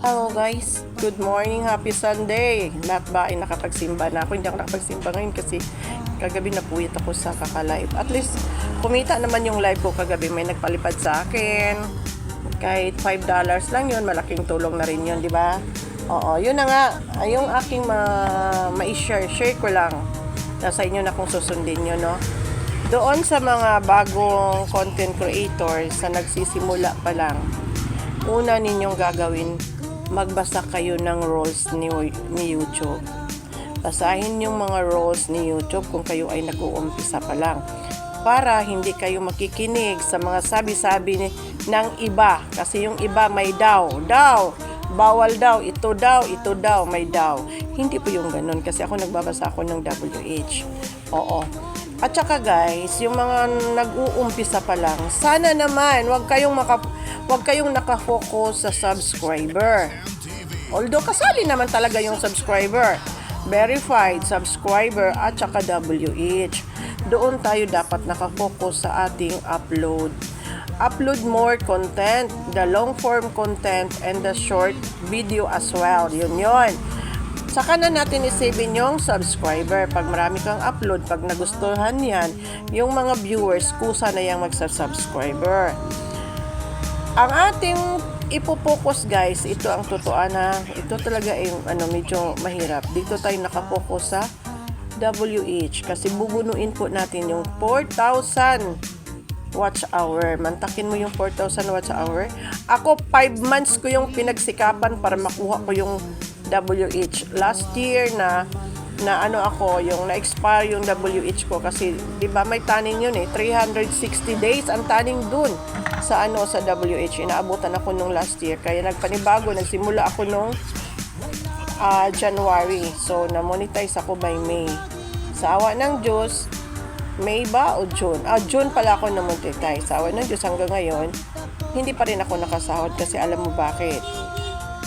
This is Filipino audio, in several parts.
Hello guys, good morning, happy Sunday. Lahat ba ay nakapagsimba na ako? Hindi ako nakapagsimba ngayon kasi kagabi napuyat ako sa kaka-live. At least kumita naman yung live ko kagabi. May nagpalipad sa akin. Kahit $5 lang yun, malaking tulong na rin yun, di ba? Oo, yun na nga. Yung aking ma- ma-share, share ko lang. Nasa inyo na kung susundin nyo, no? Doon sa mga bagong content creators na nagsisimula pa lang, una ninyong gagawin, magbasa kayo ng rules ni, ni YouTube. Basahin yung mga rules ni YouTube kung kayo ay nag-uumpisa pa lang. Para hindi kayo makikinig sa mga sabi-sabi ng iba. Kasi yung iba may daw, daw, bawal daw, ito daw, ito daw, may daw. Hindi po yung ganun kasi ako nagbabasa ako ng WH. Oo. At saka guys, yung mga nag-uumpisa pa lang, sana naman wag kayong maka wag kayong nakafocus sa subscriber. Although kasali naman talaga yung subscriber, verified subscriber at saka WH. Doon tayo dapat nakafocus sa ating upload. Upload more content, the long form content and the short video as well. Yun yun. Saka na natin isavin yung subscriber. Pag marami kang upload, pag nagustuhan yan, yung mga viewers, kusa na yung magsa-subscriber. Ang ating ipopokus guys, ito ang totoo na, ito talaga yung ano, medyo mahirap. Dito tayo nakapokus sa WH kasi bubunuin po natin yung 4,000 watch hour. Mantakin mo yung 4,000 watch hour. Ako, 5 months ko yung pinagsikapan para makuha ko yung WH. Last year na na ano ako, yung na-expire yung WH ko kasi 'di ba may taning yun eh, 360 days ang taning dun sa ano sa WH. Inaabutan ako nung last year kaya nagpanibago, nagsimula ako nung ah, January. So na-monetize ako by May. Sa awa ng Diyos, May ba o June? Ah, June pala ako na-monetize. Sa awa ng Diyos hanggang ngayon, hindi pa rin ako nakasahod kasi alam mo bakit?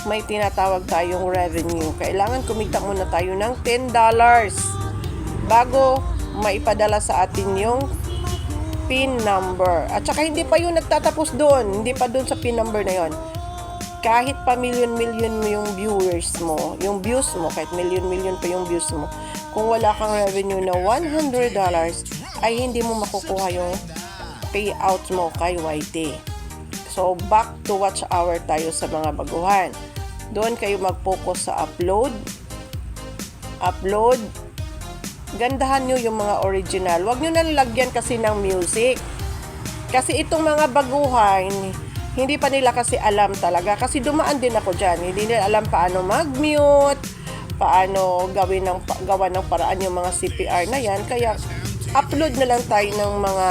May tinatawag tayong revenue. Kailangan kumita muna tayo ng $10 bago maipadala sa atin yung PIN number. At saka hindi pa yung nagtatapos doon. Hindi pa doon sa PIN number na yon. Kahit pa million-million mo yung viewers mo, yung views mo, kahit million-million pa yung views mo, kung wala kang revenue na $100, ay hindi mo makukuha yung payout mo kay YT. So, back to watch hour tayo sa mga baguhan. Doon kayo mag-focus sa upload. Upload. Gandahan nyo yung mga original. Huwag nyo nang lagyan kasi ng music. Kasi itong mga baguhan, hindi pa nila kasi alam talaga. Kasi dumaan din ako dyan. Hindi nila alam paano mag-mute, paano gawin ng, gawa ng paraan yung mga CPR na yan. Kaya, upload na lang tayo ng mga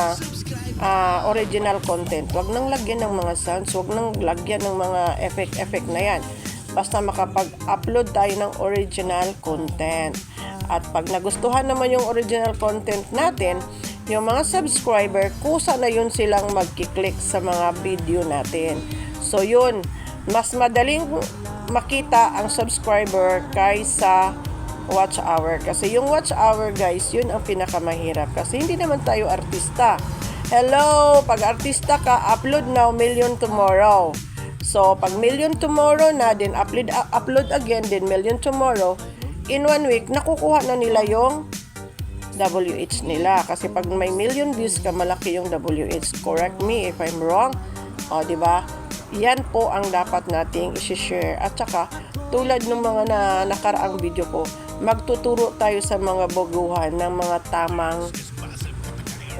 ah, original content. Huwag nang lagyan ng mga sounds, huwag nang lagyan ng mga effect-effect na yan. Basta makapag-upload tayo ng original content. At pag nagustuhan naman yung original content natin, yung mga subscriber, kusa na yun silang magkiklik sa mga video natin. So yun, mas madaling makita ang subscriber kaysa watch hour. Kasi yung watch hour guys, yun ang pinakamahirap. Kasi hindi naman tayo artista. Hello, pag artista ka, upload now, million tomorrow. So, pag million tomorrow na, then upload, upload again, then million tomorrow, in one week, nakukuha na nila yung WH nila. Kasi pag may million views ka, malaki yung WH. Correct me if I'm wrong. O, di ba? Yan po ang dapat nating isi-share. At saka, tulad ng mga na nakaraang video ko, magtuturo tayo sa mga baguhan ng mga tamang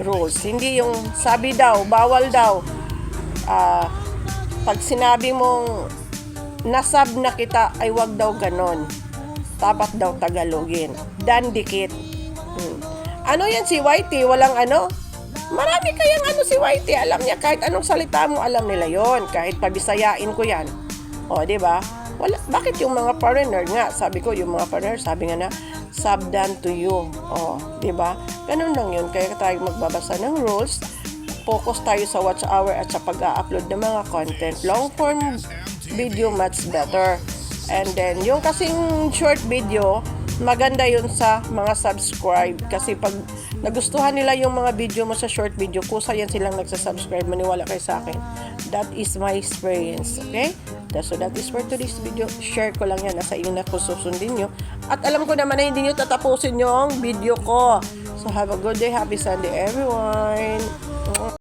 rules. Hindi yung sabi daw, bawal daw. Ah, pag sinabi mong nasab na kita, ay wag daw ganon. Dapat daw Tagalogin. Dan dikit. Hmm. Ano yan si Whitey? Walang ano? Marami kayang ano si Whitey. Alam niya kahit anong salita mo, alam nila yon Kahit pabisayain ko yan. O, di ba? Wala, bakit yung mga foreigner nga? Sabi ko, yung mga foreigner, sabi nga na, subdan to you. O, di ba? Ganun lang yun. Kaya tayo magbabasa ng rules. Focus tayo sa watch hour at sa pag-upload ng mga content. Long form video much better. And then, yung kasing short video, maganda yun sa mga subscribe. Kasi pag nagustuhan nila yung mga video mo sa short video, kusa yan silang nagsasubscribe. Maniwala kayo sa akin. That is my experience. Okay? So that is for today's video. Share ko lang yan. Nasa inyo na kung susundin nyo. At alam ko naman na hindi nyo tatapusin yung video ko. So have a good day. Happy Sunday everyone.